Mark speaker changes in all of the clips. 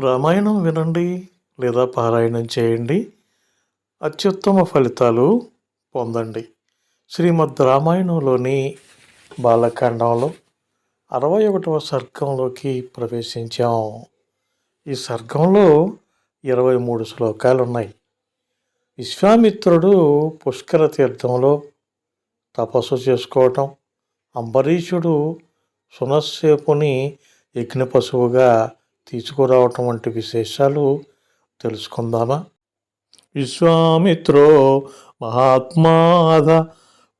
Speaker 1: రామాయణం వినండి లేదా పారాయణం చేయండి. అత్యుత్తమ ఫలితాలు పొందండి. శ్రీమద్ రామాయణంలోని బాలకాండంలో అరవై ఒకటవ సర్గంలోకి ప్రవేశించాం. ఈ సర్గంలో ఇరవై మూడు శ్లోకాలు ఉన్నాయి విశ్వామిత్రుడు పుష్కర తీర్థంలో తపస్సు చేసుకోవటం అంబరీషుడు సునస్సేపుని యజ్ఞ పశువుగా తీసుకురావటం వంటి విశేషాలు తెలుసుకుందామా? విశ్వామిత్రో మహాత్మాద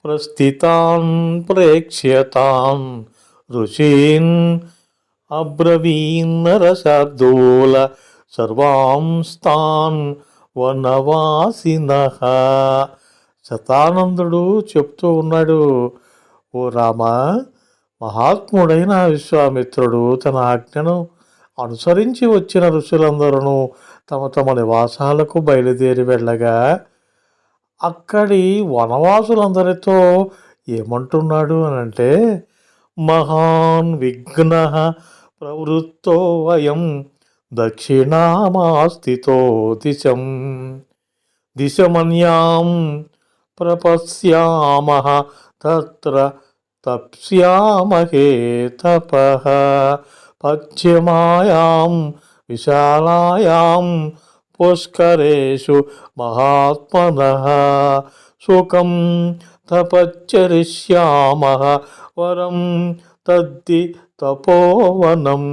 Speaker 1: ప్రస్థితాన్ ప్రేక్ష్యతాన్ ఋషీన్ అబ్రవీన్నరశార్దూల సర్వాంస్తాన్ వనవాసిన. శతానందుడు చెప్తూ ఉన్నాడు ఓ రామ మహాత్ముడైన విశ్వామిత్రుడు తన ఆజ్ఞను అనుసరించి వచ్చిన ఋషులందరూ తమ తమ నివాసాలకు బయలుదేరి వెళ్ళగా అక్కడి వనవాసులందరితో ఏమంటున్నాడు అని అంటే మహాన్ విఘ్న ప్రవృత్తో వయం దక్షిణామాస్థితో దిశం దిశమన్యాం ప్రపశ్యామ తత్ర తప్స్యామహే తప పశ్చిమాయాం విశాలాయాం పుష్కరేషు మహాత్మన. సుఖం తపచ్చరిష్యామ వరం తద్ది తపోవనం.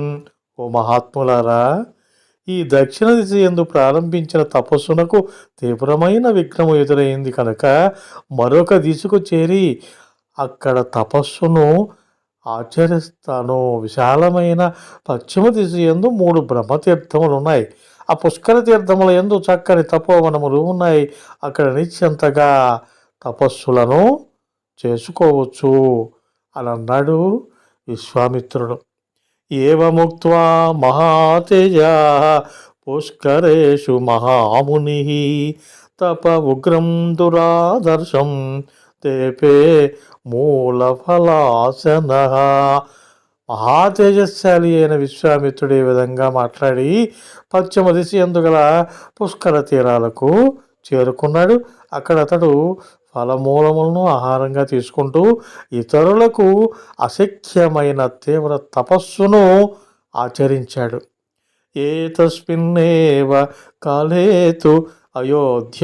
Speaker 1: ఓ మహాత్ములారా ఈ దక్షిణ దిశ ఎందు ప్రారంభించిన తపస్సునకు తీవ్రమైన విఘ్నము ఎదురైంది కనుక మరొక దిశకు చేరి అక్కడ తపస్సును ఆచరిస్తాను. విశాలమైన పశ్చిమ దిశ ఎందు మూడు బ్రహ్మతీర్థములు ఉన్నాయి ఆ పుష్కర తీర్థముల ఎందు చక్కని తపోవనములు ఉన్నాయి. అక్కడ నిత్యంతగా తపస్సులను చేసుకోవచ్చు అని అన్నాడు విశ్వామిత్రుడు. ఏవముక్త్వా మహాతేజ పుష్కరేషు మహాముని తప ఉగ్రం దురాదర్శం తేపే మూలఫలాసన మహాతేజస్శాలి అయిన విశ్వామిత్రుడు ఈ విధంగా మాట్లాడి పశ్చిమ దిశ ఎందుగల పుష్కర తీరాలకు చేరుకున్నాడు. అక్కడ అతడు ఫలమూలములను ఆహారంగా తీసుకుంటూ ఇతరులకు అశక్యమైన తీవ్ర తపస్సును ఆచరించాడు. ఏ తస్మిన్నేవ కాలేతు అయోధ్యాధిపతిర్నృప.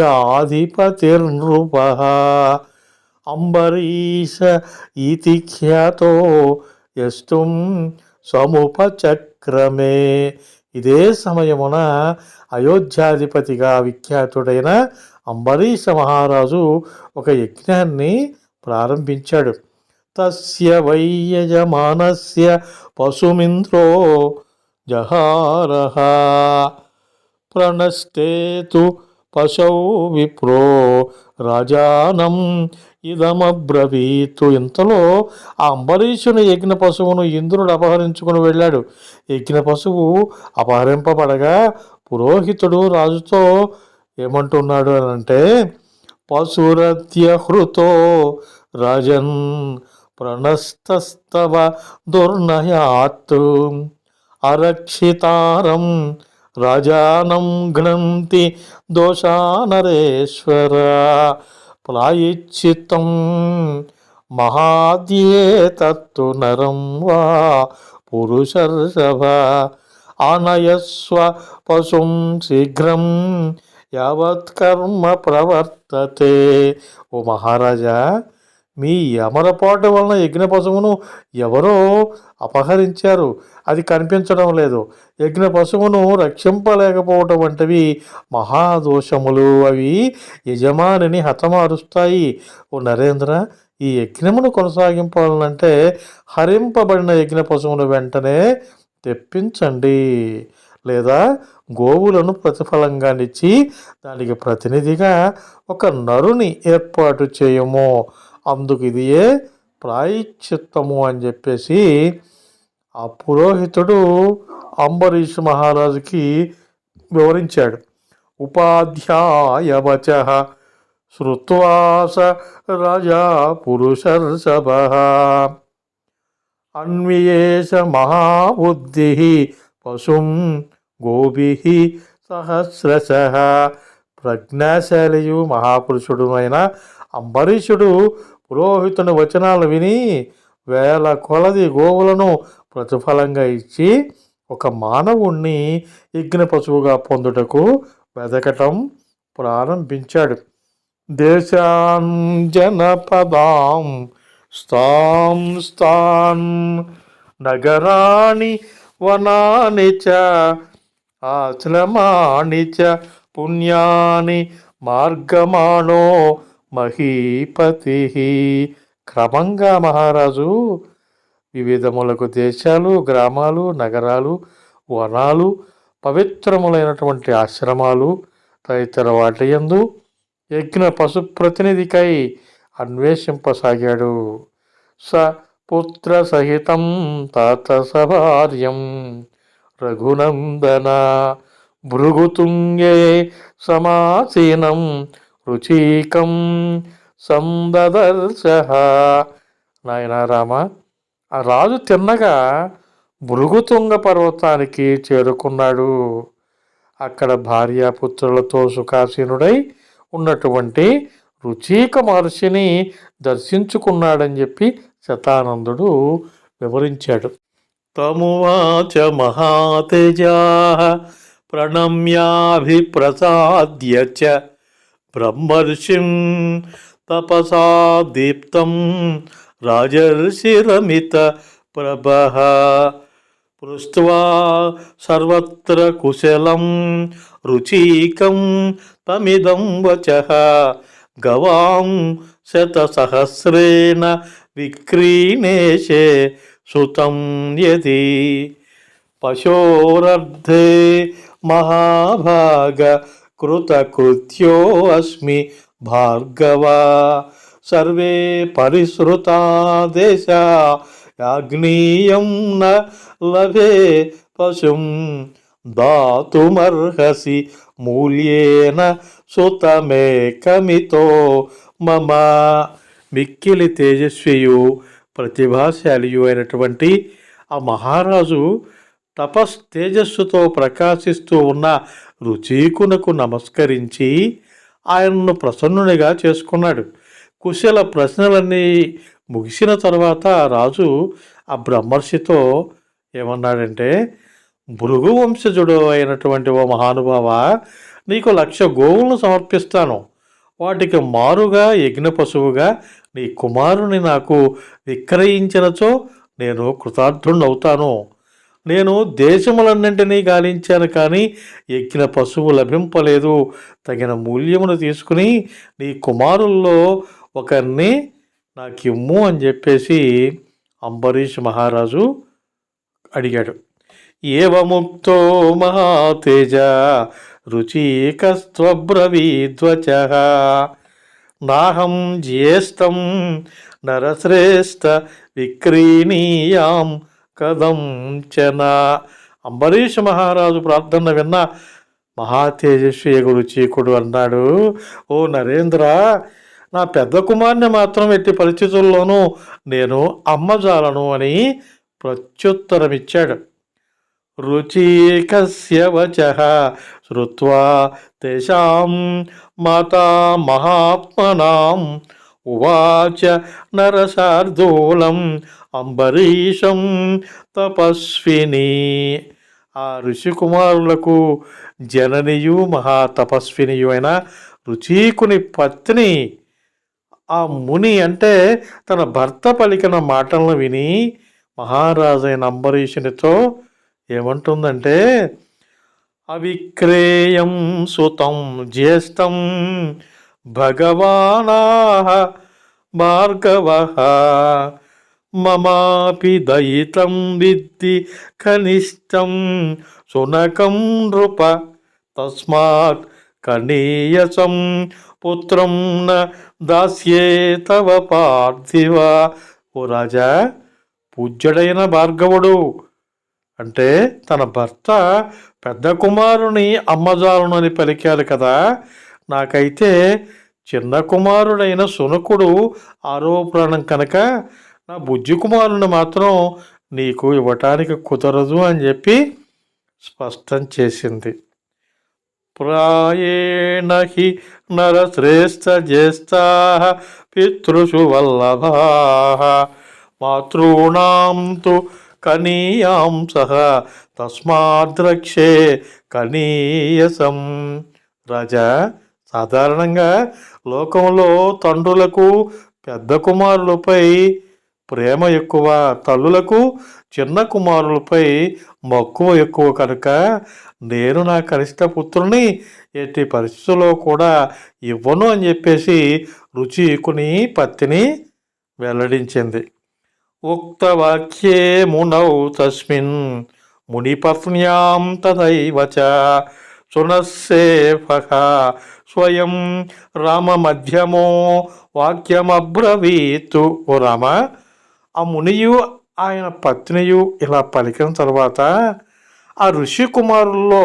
Speaker 1: అంబరీష ఇతి ఖ్యాతో యస్తుం సముపచక్రమే. ఇదే సమయమున అయోధ్యాధిపతిగా విఖ్యాతుడైన అంబరీష మహారాజు ఒక యజ్ఞాన్ని ప్రారంభించాడు. తస్య వైయజమానస్య పశుమింద్రో జహారహ. ప్రణష్టేతు పశౌ విప్రో రాజానం ఇదమబ్రవీతు. ఇంతలో ఆ అంబరీషుని యజ్ఞ పశువును ఇంద్రుడు అపహరించుకుని వెళ్ళాడు. ఎగ్గిన పశువు అపహరింపబడగా పురోహితుడు రాజుతో ఏమంటున్నాడు అని అంటే పశురత్యహృతో రాజన్ ప్రణస్తస్తవ దుర్నయాత్ అరక్షితారం రాజానం ఘ్నంతి దోషానరేశ్వర ప్రాయశ్చిత్తం మహాద్యేతత్తు నరం వా పురుషర్షభ ఆనయస్వ పశుం శీఘ్రం యావత్కర్మ ప్రవర్తతే ఓ మహారాజా మీ అమరపాటు వలన యజ్ఞ పశువును ఎవరో అపహరించారు. అది కనిపించడం లేదు. యజ్ఞ పశువును రక్షింపలేకపోవటం వంటివి మహాదోషములు. అవి యజమానిని హతమారుస్తాయి. ఓ నరేంద్ర ఈ యజ్ఞమును కొనసాగింపాలంటే హరింపబడిన యజ్ఞ పశువును వెంటనే తెప్పించండి. లేదా గోవులను ప్రతిఫలంగా నిచ్చి దానికి ప్రతినిధిగా ఒక నరుని ఏర్పాటు చేయము. అందుకు ఇదియే ప్రాయశ్చిత్తము అని చెప్పేసి ఆ పురోహితుడు అంబరీష్ మహారాజుకి వివరించాడు. ఉపాధ్యాయవచ శృత్వాస రాజా పురుషర్షభ. అన్వియేష మహాబుద్ధి పశుం గోభి సహస్రశ. ప్రజ్ఞాశాలియు మహాపురుషుడు అయిన అంబరీషుడు పురోహితుని వచనాలు విని వేల కొలది గోవులను ప్రతిఫలంగా ఇచ్చి ఒక మానవుణ్ణి యజ్ఞ పశువుగా పొందుటకు వెదకటం ప్రారంభించాడు. దేశాన్ జనపదాం స్థాం స్థాన్ నగరాణి వనాని చ ఆశ్రమాణి చ పుణ్యాని మార్గమాణో మహీపతి. క్రమంగా మహారాజు వివిధములకు దేశాలు గ్రామాలు నగరాలు వనాలు పవిత్రములైనటువంటి ఆశ్రమాలు తదితర వాటి యందు యజ్ఞ పశు ప్రతినిధికై అన్వేషింపసాగాడు. స పుత్ర సహితం తాత సభార్యం రఘునందన భృగుతుంగే సమాసీనం రుచీకం సందదర్శ నాయన రామ ఆ రాజు తిన్నగా భృగుతుంగ పర్వతానికి చేరుకున్నాడు. అక్కడ భార్యాపుత్రులతో సుఖాసీనుడై ఉన్నటువంటి రుచీక మహర్షిని దర్శించుకున్నాడని చెప్పి శతానందుడు వివరించాడు. తమువాచ మహాతేజా ప్రణమ్యాభిప్రసాద్య చ. బ్రహ్మర్షిం తపసా దీప్తం రాజర్షిరమిత ప్రభ. పృష్ట్వా సర్వత్ర కుశలం రుచీకం తమిదం వచ. గవాం శతసహస్రేణ విక్రీణేశే సుతం యది. పశోరర్ధే మహాభాగ కృతకృత్యో అస్మి భార్గవ సర్వే పరిసృతా దేశ యాగ్నీయం న లభే పశుం దాతుమర్హసి మూల్యేన సుతమేకమితో మమ మిక్కిలి తేజస్వియు ప్రతిభాశాలియు అయినటువంటి ఆ మహారాజు తపస్ తేజస్సుతో ప్రకాశిస్తూ ఉన్న రుచీకునకు నమస్కరించి ఆయనను ప్రసన్నునిగా చేసుకున్నాడు. కుశల ప్రశ్నలన్నీ ముగిసిన తర్వాత రాజు ఆ బ్రహ్మర్షితో ఏమన్నాడంటే భృగు వంశజుడు అయినటువంటి ఓ మహానుభావ నీకు లక్ష గోవులను సమర్పిస్తాను. వాటికి మారుగా యజ్ఞ పశువుగా నీ కుమారుని నాకు విక్రయించినచో నేను కృతార్థుణ్ణవుతాను. నేను దేశములన్నింటినీ గాలించాను కానీ ఎక్కిన పశువు లభింపలేదు. తగిన మూల్యమును తీసుకుని నీ కుమారుల్లో ఒకరిని నాకిమ్ము అని చెప్పేసి అంబరీష్ మహారాజు అడిగాడు. ఏవముక్తో మహాతేజ రుచికస్త్వబ్రవీధ్వచ నాహం జ్యేష్టం నరశ్రేష్ఠ విక్రీణీయాం కదంచన అంబరీష్ మహారాజు ప్రార్థన విన్న మహాతేజస్వి చీకుడు అన్నాడు. ఓ నరేంద్ర నా పెద్ద కుమార్ని మాత్రం ఎట్టి పరిస్థితుల్లోనూ నేను అమ్మజాలను అని ప్రత్యుత్తరమిచ్చాడు. రుచికస్య వచ. శ్రుత్వా తేషాం మాతా మహాత్మనాం. ఉవాచ నరసార్దూలం అంబరీషం తపస్విని. ఆ ఋషికుమారులకు జననియు మహాతపస్వినియు అయిన రుచీకుని పత్ని ఆ ముని అంటే తన భర్త పలికిన మాటలను విని మహారాజైన అంబరీషునితో ఏమంటుందంటే అవిక్రేయం సుతం జ్యేష్టం భగవానాహ భార్గవ మమాపి దయితం విద్ది కనిష్టం శునకం నృప తస్మాత్ కనీయసం పుత్రం న దాస్యే తవ పార్థివ ఓ రాజా పూజ్యుడైన భార్గవుడు అంటే తన భర్త పెద్ద కుమారుని అమ్మజాలను అని పలికారు కదా నాకైతే చిన్న కుమారుడైన సునకుడు ఆరోపణం కనుక నా బుజ్జి కుమారుని మాత్రం నీకు ఇవ్వటానికి కుదరదు అని చెప్పి స్పష్టం చేసింది. ప్రాయేణ హి నరశ్రేష్ఠ జ్యేష్టా పితృషు వల్లభా మాతॄణాం తు కనీయాం సహ తస్మాద్రక్షే కనీయసం. రాజా సాధారణంగా లోకంలో తండ్రులకు పెద్ద కుమారులపై ప్రేమ ఎక్కువ తల్లులకు చిన్న కుమారులపై మక్కువ ఎక్కువ కనుక నేను నా కనిష్ట పుత్రుని ఎట్టి పరిస్థితుల్లో కూడా ఇవ్వను అని చెప్పేసి రుచికుని పత్తిని వెల్లడించింది. ఉక్తవాక్యే మునౌ తస్మిన్ మునిపత్న్యాం తదైవచ చ స్వయం రామ మధ్యమో వాక్యమబ్రవీతు ఓ రామ ఆ మునియు ఆయన పత్నియు ఇలా పలికిన తర్వాత ఆ ఋషి కుమారుల్లో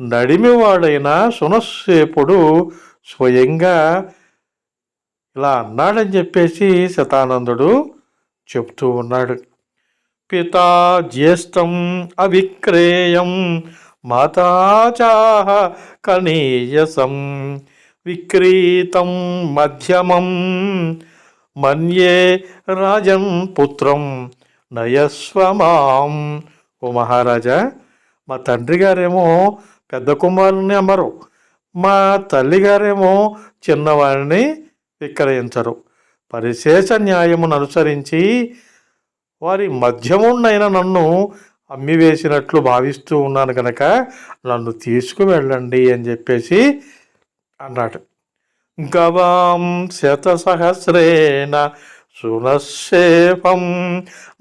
Speaker 1: నడిమివాడైన సునస్సేపుడు స్వయంగా ఇలా అన్నాడని చెప్పేసి శతానందుడు చెప్తూ ఉన్నాడు. పితా జ్యేష్టం అవిక్రేయం మతాచాహ కనీయసం విక్రీతం మధ్యమం మన్యే రాజన్ పుత్రం నయస్వమాం ఓ మహారాజా మా తండ్రి గారేమో పెద్ద కుమారుని అమ్మరు మా తల్లిగారేమో చిన్నవాడిని విక్రయించరు. పరిశేష న్యాయమును అనుసరించి వారి మధ్యమున్నైన నన్ను అమ్మి వేసినట్లు భావిస్తూ ఉన్నాను కనుక నన్ను తీసుకువెళ్ళండి అని చెప్పేసి అన్నాడు. గవాం శతసహస్రేణ సునశేపం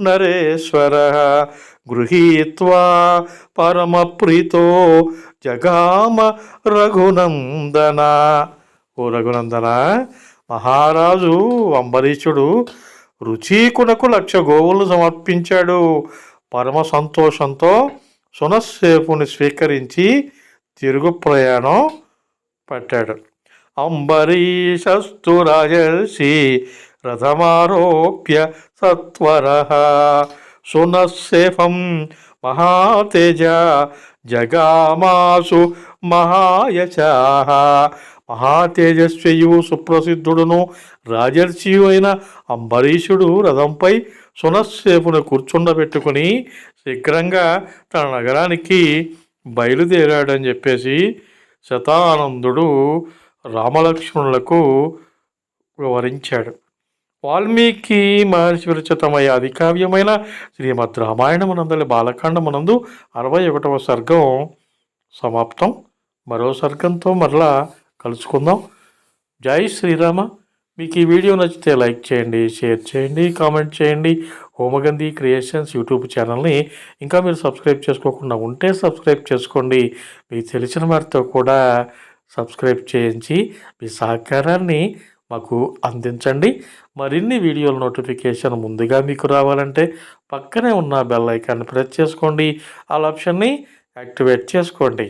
Speaker 1: నరేశ్వర గృహీత్వా పరమప్రీతో జగామ రఘునందన. ఓ రఘునందన మహారాజు అంబరీషుడు రుచీకునకు లక్ష గోవులను సమర్పించాడు. పరమ సంతోషంతో సునస్సేపుని స్వీకరించి తిరుగు ప్రయాణం పట్టాడు. అంబరీషస్తు రాజర్షి రథమారోప్య సత్వర. సునస్సేఫం మహాతేజ జగామాసు మహాయశా. మహాతేజస్వియు సుప్రసిద్ధుడును రాజర్షియు అయిన అంబరీషుడు రథంపై సునస్సేపును కూర్చుండబెట్టుకుని శీఘ్రంగా తన నగరానికి బయలుదేరాడని చెప్పేసి శతానందుడు రామలక్ష్మణులకు వివరించాడు. వాల్మీకి మహర్షి విరచితమయ్యే అధికావ్యమైన శ్రీమద్ రామాయణమునందలి బాలకాండమునందు అరవై ఒకటవ సర్గం సమాప్తం. మరో సర్గంతో మరలా కలుసుకుందాం. జై శ్రీరామ. మీకు ఈ వీడియో నచ్చితే లైక్ చేయండి షేర్ చేయండి కామెంట్ చేయండి. హోమగంధి క్రియేషన్స్ యూట్యూబ్ ఛానల్ని ఇంకా మీరు సబ్స్క్రైబ్ చేసుకోకుండా ఉంటే సబ్స్క్రైబ్ చేసుకోండి. మీకు తెలిసిన వారితో కూడా సబ్స్క్రైబ్ చేయించి మీ సహకారాన్ని మాకు అందించండి. మరిన్ని వీడియోల నోటిఫికేషన్ ముందుగా మీకు రావాలంటే పక్కనే ఉన్న బెల్ ఐకాన్ని ప్రెస్ చేసుకోండి. ఆ ఆప్షన్ని యాక్టివేట్ చేసుకోండి.